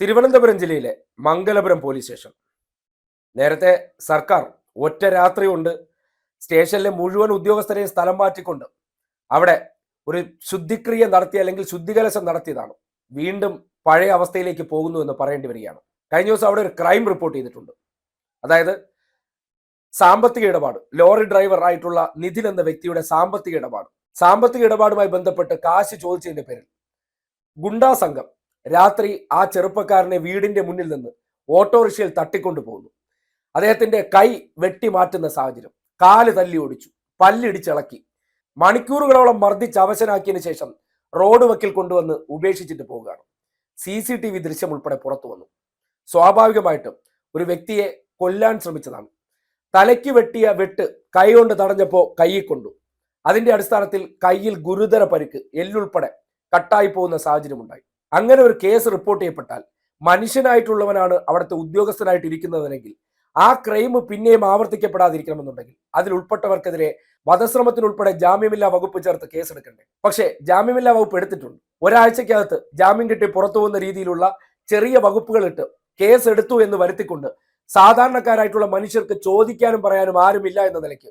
തിരുവനന്തപുരം ജില്ലയിലെ Mangalapuram police station. നേരത്തെ സർക്കാർ ഒറ്റ രാത്രി കൊണ്ട് സ്റ്റേഷനിലെ മുഴുവൻ ഉദ്യോഗസ്ഥരെയും സ്ഥലം മാറ്റിക്കൊണ്ട് അവിടെ ഒരു ശുദ്ധിക്രിയ നടത്തി അല്ലെങ്കിൽ ശുദ്ധികലശം നടത്തിയതാണ്. വീണ്ടും പഴയ അവസ്ഥയിലേക്ക് പോകുന്നു എന്ന് പറയേണ്ടി വരികയാണ്. കഴിഞ്ഞ ദിവസം അവിടെ ഒരു ക്രൈം റിപ്പോർട്ട് ചെയ്തിട്ടുണ്ട്. അതായത് സാമ്പത്തിക ഇടപാട് ലോറി ഡ്രൈവർ ആയിട്ടുള്ള നിധിൻ എന്ന വ്യക്തിയുടെ സാമ്പത്തിക ഇടപാട്. സാമ്പത്തിക ഇടപാടുമായി ബന്ധപ്പെട്ട് കാശ് ചോദിച്ചതിന്റെ പേരിൽ ഗുണ്ടാ സംഘം രാത്രി ആ ചെറുപ്പക്കാരനെ വീടിന്റെ മുന്നിൽ നിന്ന് ഓട്ടോറിക്ഷയിൽ തട്ടിക്കൊണ്ടു പോകുന്നു അദ്ദേഹത്തിന്റെ കൈ വെട്ടി മാറ്റുന്ന സാഹചര്യം. കാൽ തല്ലി ഓടിച്ചു. പല്ലിടിച്ചിളക്കി. മണിക്കൂറുകളോളം മർദ്ദിച്ച് അവശനാക്കിയതിനു ശേഷം റോഡ് വക്കിൽ കൊണ്ടുവന്ന് ഉപേക്ഷിച്ചിട്ട് പോവുകയാണ്. സി സി ടി വി ദൃശ്യം ഉൾപ്പെടെ പുറത്തു വന്നു. സ്വാഭാവികമായിട്ടും ഒരു വ്യക്തിയെ കൊല്ലാൻ ശ്രമിച്ചതാണ്. തലയ്ക്ക് വെട്ടിയ വെട്ട് കൈ കൊണ്ട് തടഞ്ഞപ്പോൾ കൈയിൽ കൊണ്ടു. അതിന്റെ അടിസ്ഥാനത്തിൽ കയ്യിൽ ഗുരുതര പരുക്ക് എല്ലുൾപ്പെടെ കട്ടായി പോകുന്ന സാഹചര്യമുണ്ടായി. അങ്ങനെ ഒരു കേസ് റിപ്പോർട്ട് ചെയ്യപ്പെട്ടാൽ മനുഷ്യനായിട്ടുള്ളവനാണ് അവിടുത്തെ ഉദ്യോഗസ്ഥനായിട്ട് ഇരിക്കുന്നതെങ്കിൽ ആ ക്രൈം പിന്നെയും ആവർത്തിക്കപ്പെടാതിരിക്കണമെന്നുണ്ടെങ്കിൽ അതിൽ ഉൾപ്പെട്ടവർക്കെതിരെ വധശ്രമത്തിനുൾപ്പെടെ ജാമ്യമില്ലാ വകുപ്പ് ചേർത്ത് കേസെടുക്കണ്ടേ? പക്ഷേ ജാമ്യമില്ലാ വകുപ്പ് എടുത്തിട്ടുണ്ട്. ഒരാഴ്ചക്കകത്ത് ജാമ്യം കിട്ടി പുറത്തു പോകുന്ന രീതിയിലുള്ള ചെറിയ വകുപ്പുകളിട്ട് കേസ് എടുത്തു എന്ന് വരുത്തിക്കൊണ്ട് സാധാരണക്കാരായിട്ടുള്ള മനുഷ്യർക്ക് ചോദിക്കാനും പറയാനും ആരുമില്ല എന്ന നിലയ്ക്ക്